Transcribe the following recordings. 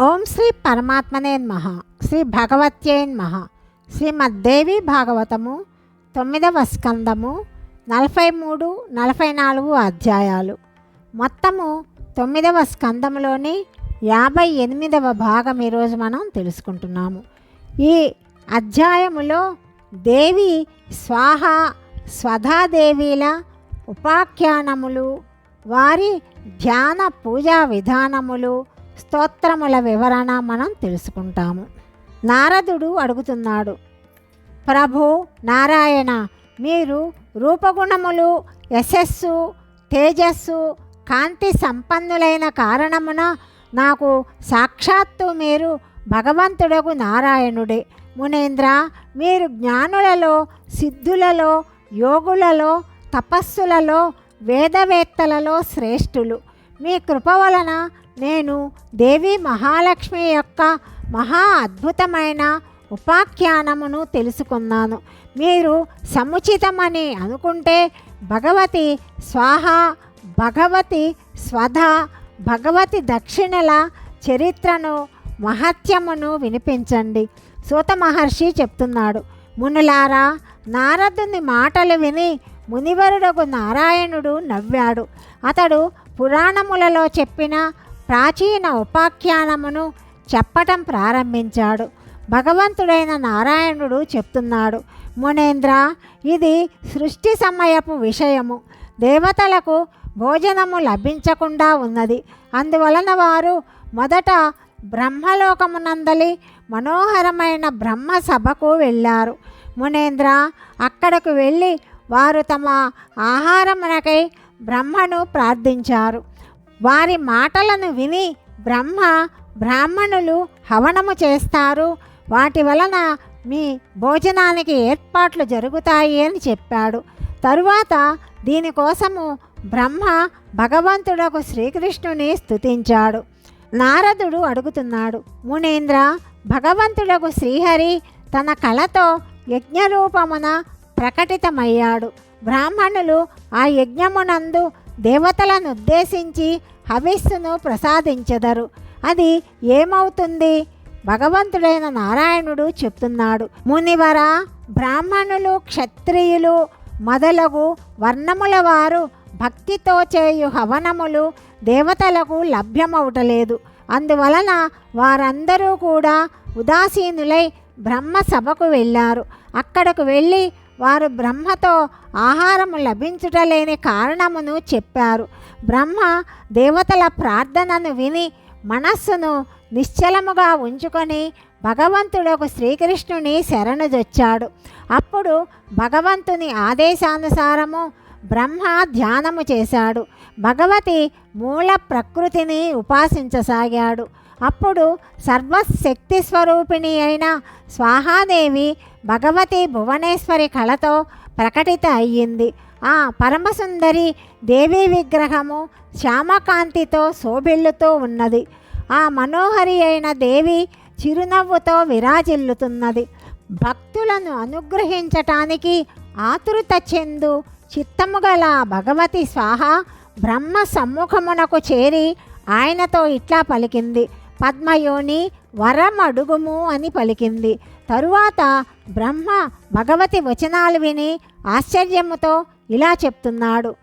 ఓం శ్రీ పరమాత్మనే మహ శ్రీ భగవత్యే మహ శ్రీమద్దేవి భాగవతము తొమ్మిదవ స్కందము నలభై మూడు నలభై నాలుగు అధ్యాయాలు. మొత్తము తొమ్మిదవ స్కందములోని యాభై ఎనిమిదవ భాగం ఈరోజు మనం తెలుసుకుంటున్నాము. ఈ అధ్యాయములో దేవి స్వాహ స్వధాదేవీల ఉపాఖ్యానములు వారి ధ్యాన పూజా విధానములు స్తోత్రముల వివరణ మనం తెలుసుకుంటాము. నారదుడు అడుగుతున్నాడు ప్రభు నారాయణ మీరు రూపగుణములు యశస్సు తేజస్సు కాంతి సంపన్నులైన కారణమున నాకు సాక్షాత్తు మీరు భగవంతుడకు నారాయణుడే. మునేంద్ర మీరు జ్ఞానులలో సిద్ధులలో యోగులలో తపస్సులలో వేదవేత్తలలో శ్రేష్ఠులు. మీ కృప వలన నేను దేవి మహాలక్ష్మి యొక్క మహా అద్భుతమైన ఉపాఖ్యానమును తెలుసుకున్నాను. మీరు సముచితమని అనుకుంటే భగవతి స్వాహ భగవతి స్వధ భగవతి దక్షిణల చరిత్రను మహత్యమును వినిపించండి. సూత మహర్షి చెప్తున్నాడు మునులారా నారదుని మాటలు విని మునివరుడకు నారాయణుడు నవ్వాడు. అతడు పురాణములలో చెప్పిన ప్రాచీన ఉపాఖ్యానమును చెప్పటం ప్రారంభించాడు. భగవంతుడైన నారాయణుడు చెప్తున్నాడు మునేంద్ర ఇది సృష్టి సమయపు విషయము. దేవతలకు భోజనము లభించకుండా ఉన్నది. అందువలన వారు మొదట బ్రహ్మలోకమునందలి మనోహరమైన బ్రహ్మ సభకు వెళ్ళారు. మునేంద్ర అక్కడకు వెళ్ళి వారు తమ ఆహారమునకై బ్రహ్మను ప్రార్థించారు. వారి మాటలను విని బ్రహ్మ బ్రాహ్మణులు హవనము చేస్తారు. వాటి వలన మీ భోజనానికి ఏర్పాట్లు జరుగుతాయి అని చెప్పాడు. తరువాత దీనికోసము బ్రహ్మ భగవంతుడకు శ్రీకృష్ణుని స్తుతించాడు. నారదుడు అడుగుతున్నాడు మునేంద్ర భగవంతుడకు శ్రీహరి తన కళతో యజ్ఞరూపమున ప్రకటితమయ్యాడు. బ్రాహ్మణులు ఆ యజ్ఞమునందు దేవతలను ఉద్దేశించి హవిస్సును ప్రసాదించెదరు. అది ఏమవుతుంది? భగవంతుడైన నారాయణుడు చెప్తున్నాడు. మునివర బ్రాహ్మణులు క్షత్రియులు మొదలగు వర్ణముల వారు భక్తితో చేయు హవనములు దేవతలకు లభ్యమవటలేదు అందువలన వారందరూ కూడా ఉదాసీనులై బ్రహ్మ సభకు వెళ్ళారు. అక్కడకు వెళ్ళి వారు బ్రహ్మతో ఆహారము లభించుటలేని కారణమును చెప్పారు. బ్రహ్మ దేవతల ప్రార్థనను విని మనస్సును నిశ్చలముగా ఉంచుకొని భగవంతుడకు శ్రీకృష్ణుని శరణుదొచ్చాడు అప్పుడు భగవంతుని ఆదేశానుసారము బ్రహ్మ ధ్యానము చేశాడు. భగవతి మూల ప్రకృతిని ఉపాసించసాగాడు. అప్పుడు సర్వశక్తి స్వరూపిణి అయిన స్వాహాదేవి భగవతి భువనేశ్వరి కళతో ప్రకటిత అయ్యింది. ఆ పరమసుందరి దేవీ విగ్రహము శ్యామకాంతితో శోభిల్లుతూ ఉన్నది. ఆ మనోహరి అయిన దేవి చిరునవ్వుతో విరాజిల్లుతున్నది. భక్తులను అనుగ్రహించటానికి ఆతురత చెందు చిత్తము గల భగవతి స్వాహ బ్రహ్మ సమ్ముఖమునకు చేరి ఆయనతో ఇట్లా పలికింది. పద్మయోని వరం అడుగుము అని పలికింది. తరువాత బ్రహ్మ భగవతి వచనాలు విని ఆశ్చర్యముతో ఇలా చెప్తున్నాడు.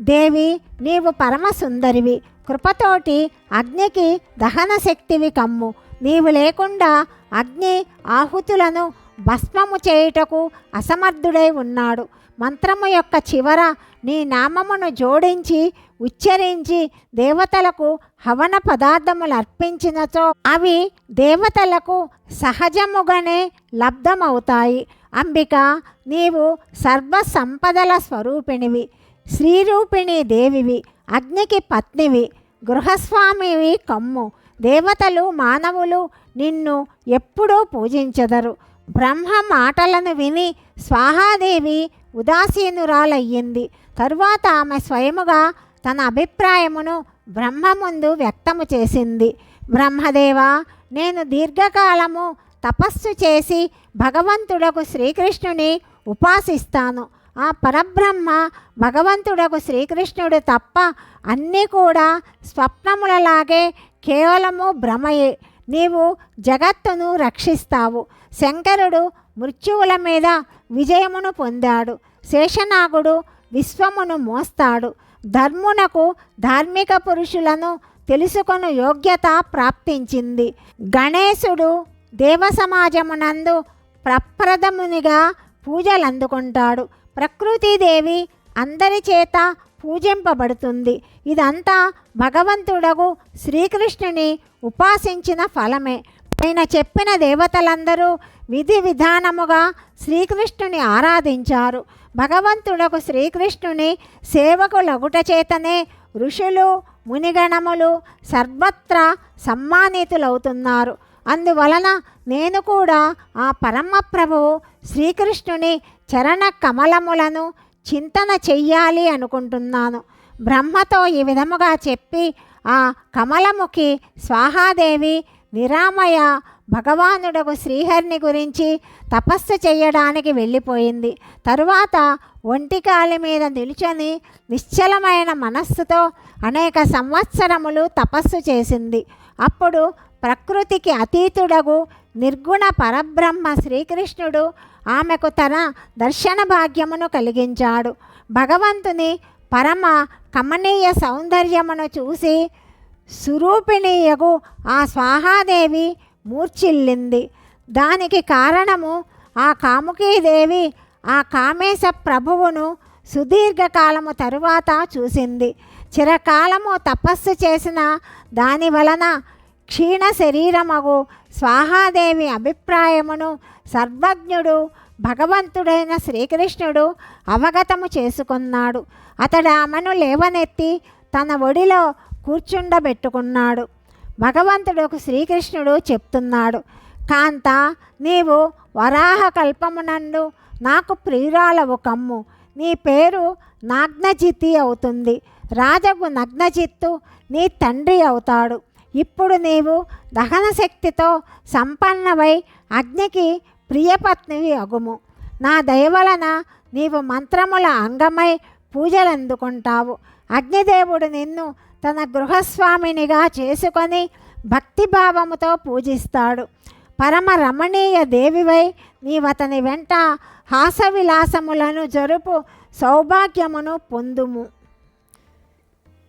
దేవి నీవు పరమసుందరివి. కృపతోటి అగ్నికి దహన శక్తివి కమ్ము. నీవు లేకుండా అగ్ని ఆహుతులను భస్మము చేయుటకు అసమర్థుడై ఉన్నాడు. మంత్రము యొక్క చివర నీ నామమును జోడించి ఉచ్చరించి దేవతలకు హవన పదార్థములు అర్పించినచో అవి దేవతలకు సహజముగానే లబ్ధమవుతాయి. అంబిక నీవు సర్వ సంపదల స్వరూపిణివి శ్రీరూపిణి దేవివి అగ్నికి పత్నివి గృహస్వామివి కమ్ము. దేవతలు మానవులు నిన్ను ఎప్పుడూ పూజించెదరు. బ్రహ్మ మాటలను విని స్వాహాదేవి ఉదాసీనురాలయ్యింది. తరువాత ఆమె స్వయముగా తన అభిప్రాయమును బ్రహ్మ ముందు వ్యక్తము చేసింది. బ్రహ్మదేవ నేను దీర్ఘకాలము తపస్సు చేసి భగవంతుడకు శ్రీకృష్ణుని ఉపాసిస్తాను. ఆ పరబ్రహ్మ భగవంతుడకు శ్రీకృష్ణుడు తప్ప అన్నీ కూడా స్వప్నములలాగే కేవలము భ్రమయే. నీవు జగత్తును రక్షిస్తావు. శంకరుడు మృత్యువుల మీద విజయమును పొందాడు. శేషనాగుడు విశ్వమును మోస్తాడు. ధర్మునకు ధార్మిక పురుషులను తెలుసుకొను యోగ్యత ప్రాప్తించింది. గణేశుడు దేవ సమాజమునందు ప్రప్రథమునిగా పూజలు అందుకుంటాడు ప్రకృతిదేవి అందరి చేత పూజింపబడుతుంది. ఇదంతా భగవంతుడగు శ్రీకృష్ణుని ఉపాసించిన ఫలమే. ఆయన చెప్పిన దేవతలందరూ విధి విధానముగా శ్రీకృష్ణుని ఆరాధించారు. భగవంతుడకు శ్రీకృష్ణుని సేవకులగుట చేతనే ఋషులు మునిగణములు సర్వత్రా సమ్మానితులవుతున్నారు. అందువలన నేను కూడా ఆ పరమప్రభువు శ్రీకృష్ణుని చరణ కమలములను చింతన చెయ్యాలి అనుకుంటున్నాను. బ్రహ్మతో ఈ విధముగా చెప్పి ఆ కమలముఖి స్వాహాదేవి నిరామయ భగవానుడకు శ్రీహరిని గురించి తపస్సు చేయడానికి వెళ్ళిపోయింది. తరువాత ఒంటికాలి మీద నిలుచొని నిశ్చలమైన మనస్సుతో అనేక సంవత్సరములు తపస్సు చేసింది. అప్పుడు ప్రకృతికి అతీతుడగు నిర్గుణ పరబ్రహ్మ శ్రీకృష్ణుడు ఆమెకు తన దర్శన భాగ్యమును కలిగించాడు. భగవంతుని పరమ కమనీయ సౌందర్యమును చూసి సురూపిణీయకు ఆ స్వాహాదేవి మూర్చిల్లింది దానికి కారణము ఆ కాముకీదేవి ఆ కామేశ ప్రభువును సుదీర్ఘకాలము తరువాత చూసింది. చిరకాలము తపస్సు చేసిన దాని వలన క్షీణ శరీరమగు స్వాహాదేవి అభిప్రాయమును సర్వజ్ఞుడు భగవంతుడైన శ్రీకృష్ణుడు అవగతము చేసుకున్నాడు. అతడు ఆమెను లేవనెత్తి తన ఒడిలో కూర్చుండబెట్టుకున్నాడు. భగవంతుడు శ్రీకృష్ణుడు చెప్తున్నాడు కాంత నీవు వరాహ కల్పమునందు నాకు ప్రియురాలవు కమ్ము. నీ పేరు నాగ్నజితి అవుతుంది. రాజగు నగ్నజిత్తు నీ తండ్రి అవుతాడు. ఇప్పుడు నీవు దహన శక్తితో సంపన్నవై అగ్నికి ప్రియపత్నివి అగుము. నా దయవలన నీవు మంత్రముల అంగమై పూజలు అందుకుంటావు అగ్నిదేవుడు నిన్ను తన గృహస్వామినిగా చేసుకొని భక్తిభావముతో పూజిస్తాడు. పరమ రమణీయ దేవివై నీవతని వెంట హాసవిలాసములను జరుపు సౌభాగ్యమును పొందుము.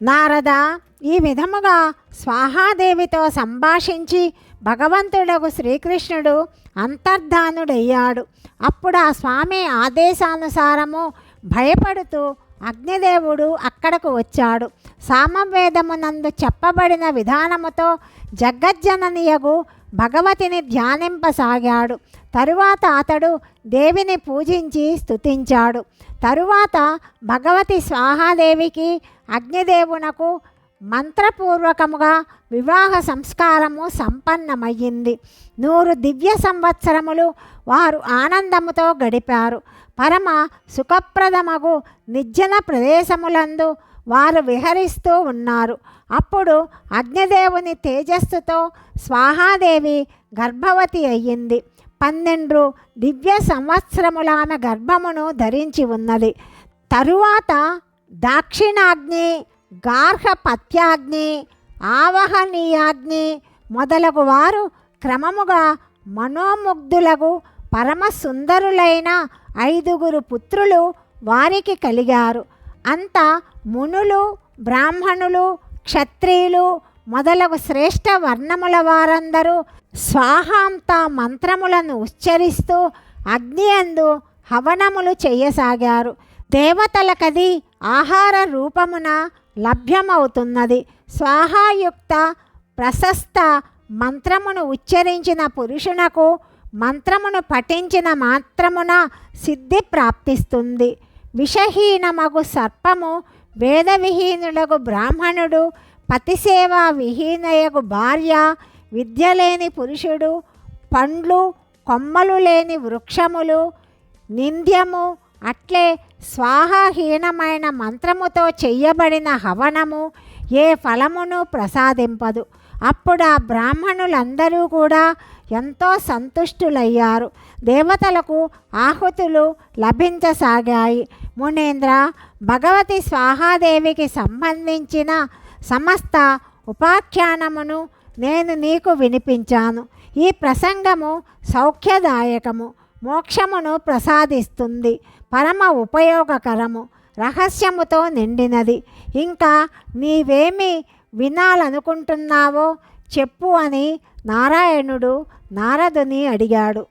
నారద ఈ విధముగా స్వాహాదేవితో సంభాషించి భగవంతుడకు శ్రీకృష్ణుడు అంతర్ధానుడయ్యాడు. అప్పుడు ఆ స్వామి ఆదేశానుసారము భయపడుతూ అగ్నిదేవుడు అక్కడకు వచ్చాడు. సామవేదమునందు చెప్పబడిన విధానముతో జగజ్జననియగు భగవతిని ధ్యానింపసాగాడు. తరువాత అతడు దేవిని పూజించి స్తుతించాడు. తరువాత భగవతి స్వాహాదేవికి అగ్నిదేవునకు మంత్రపూర్వకముగా వివాహ సంస్కారము సంపన్నమయ్యింది. నూరు దివ్య సంవత్సరములు వారు ఆనందముతో గడిపారు. పరమ సుఖప్రదమగు నిర్జన ప్రదేశములందు వారు విహరిస్తూ ఉన్నారు. అప్పుడు అగ్నిదేవుని తేజస్సుతో స్వాహాదేవి గర్భవతి అయ్యింది. పన్నెండు దివ్య సంవత్సరముల ఆమె గర్భమును ధరించి ఉన్నది. తరువాత దాక్షిణాగ్ని గార్హపత్యాగ్ని ఆవహనీయాగ్ని మొదలగు వారు క్రమముగా మనోముగ్ధులకు పరమసుందరులైన ఐదుగురు పుత్రులు వారికి కలిగారు. అంత మునులు బ్రాహ్మణులు క్షత్రియులు మొదలగు శ్రేష్ఠ వర్ణముల వారందరూ స్వాహాంత మంత్రములను ఉచ్చరిస్తూ అగ్ని అందు హవనములు చేయసాగారు. దేవతలకది ఆహార రూపమున లభ్యమవుతున్నది. స్వాహాయుక్త ప్రశస్త మంత్రమును ఉచ్చరించిన పురుషునకు మంత్రమును పఠించిన మాత్రమున సిద్ధి ప్రాప్తిస్తుంది. విషహీనమగు సర్పము వేదవిహీనులకు బ్రాహ్మణుడు పతిసేవా విహీనయకు భార్య విద్య లేని పురుషుడు పండ్లు కొమ్మలు లేని వృక్షములు నింద్యము అట్లే స్వాహహీనమైన మంత్రముతో చెయ్యబడిన హవనము ఏ ఫలమును ప్రసాదింపదు. అప్పుడు ఆ బ్రాహ్మణులందరూ కూడా ఎంతో సంతుష్టులయ్యారు. దేవతలకు ఆహుతులు లభించసాగాయి. మునేంద్ర భగవతి స్వాహాదేవికి సంబంధించిన సమస్త ఉపాఖ్యానమును నేను నీకు వినిపించాను. ఈ ప్రసంగము సౌఖ్యదాయకము. మోక్షమును ప్రసాదిస్తుంది. పరమ ఉపయోగకరము రహస్యముతో నిండినది. ఇంకా నీవేమి వినాలనుకుంటున్నావో చెప్పు అని నారాయణుడు నారదుని అడిగాడు.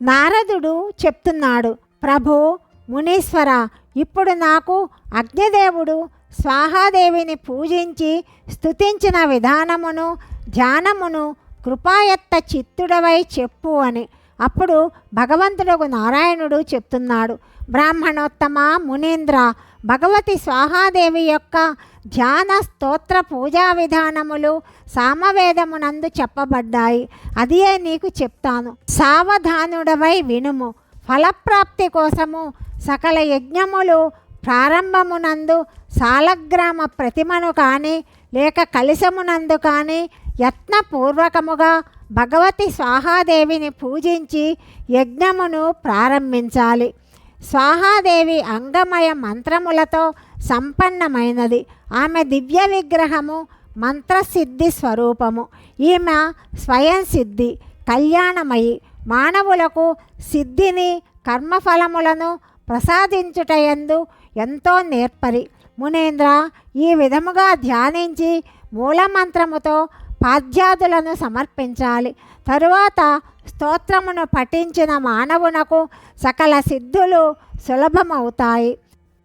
నారదుడు చెప్తున్నాడు ప్రభు మునీశ్వర ఇప్పుడు నాకు అగ్నిదేవుడు స్వాహాదేవిని పూజించి స్థుతించిన విధానమును ధ్యానమును కృపాయత్త చిత్తుడవై చెప్పు అని అప్పుడు భగవంతుడు నారాయణుడు చెప్తున్నాడు బ్రాహ్మణోత్తమ మునీంద్ర భగవతి స్వాహాదేవి యొక్క ధ్యాన స్తోత్ర పూజా విధానములు సామవేదమునందు చెప్పబడ్డాయి. అదియే నీకు చెప్తాను. సావధానుడవై వినుము. ఫలప్రాప్తి కోసము సకల యజ్ఞములు ప్రారంభమునందు సాలగ్రామ ప్రతిమను కానీ లేక కలిసమునందు కానీ యత్నపూర్వకముగా భగవతి స్వాహాదేవిని పూజించి యజ్ఞమును ప్రారంభించాలి. స్వాహాదేవి అంగమయ మంత్రములతో సంపన్నమైనది. ఆమె దివ్య విగ్రహము మంత్రసిద్ధి స్వరూపము. ఈమె స్వయం సిద్ధి కళ్యాణమయి. మానవులకు సిద్ధిని కర్మఫలములను ప్రసాదించుటయందు ఎంతో నేర్పరి. మునేంద్ర ఈ విధముగా ధ్యానించి మూలమంత్రముతో పాద్యాదులను సమర్పించాలి. తరువాత స్తోత్రమును పఠించిన మానవునకు సకల సిద్ధులు సులభమవుతాయి.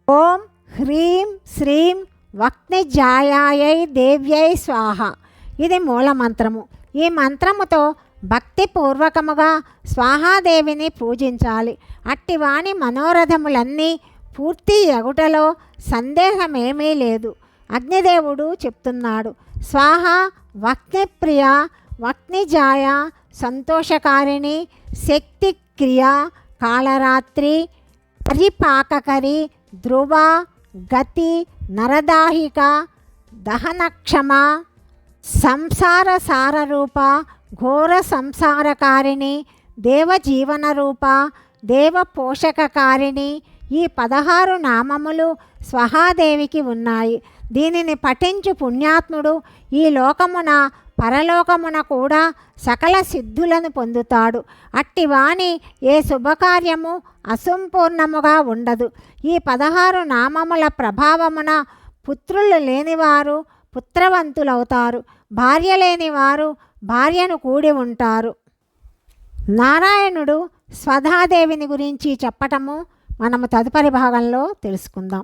ఓం హ్రీం శ్రీం వక్నిజాయాయై దేవ్యై స్వాహ. ఇది మూలమంత్రము. ఈ మంత్రముతో భక్తిపూర్వకముగా స్వాహాదేవిని పూజించాలి. అట్టివాణి మనోరథములన్నీ పూర్తి ఎగుటలో సందేహమేమీ లేదు. అగ్నిదేవుడు చెప్తున్నాడు. స్వాహ వక్నిప్రియ వక్నిజాయ సంతోషకారిణి శక్తి క్రియ కాళరాత్రి పరిపాకకరి ధ్రువ గతి నరదాహిక దహనక్షమ సంసార సారరూప ఘోర సంసారకారిణి దేవజీవన రూప దేవ పోషకకారిణి ఈ పదహారు నామములు స్వహాదేవికి ఉన్నాయి. దీనిని పఠించు పుణ్యాత్ముడు ఈ లోకమున పరలోకమున కూడా సకల సిద్ధులను పొందుతాడు. అట్టివాణి ఏ శుభకార్యము అసంపూర్ణముగా ఉండదు. ఈ పదహారు నామముల ప్రభావమున పుత్రులు లేనివారు పుత్రవంతులవుతారు. భార్య లేనివారు భార్యను కూడి ఉంటారు. నారాయణుడు స్వధాదేవిని గురించి చెప్పటము మనము తదుపరి భాగంలో తెలుసుకుందాం.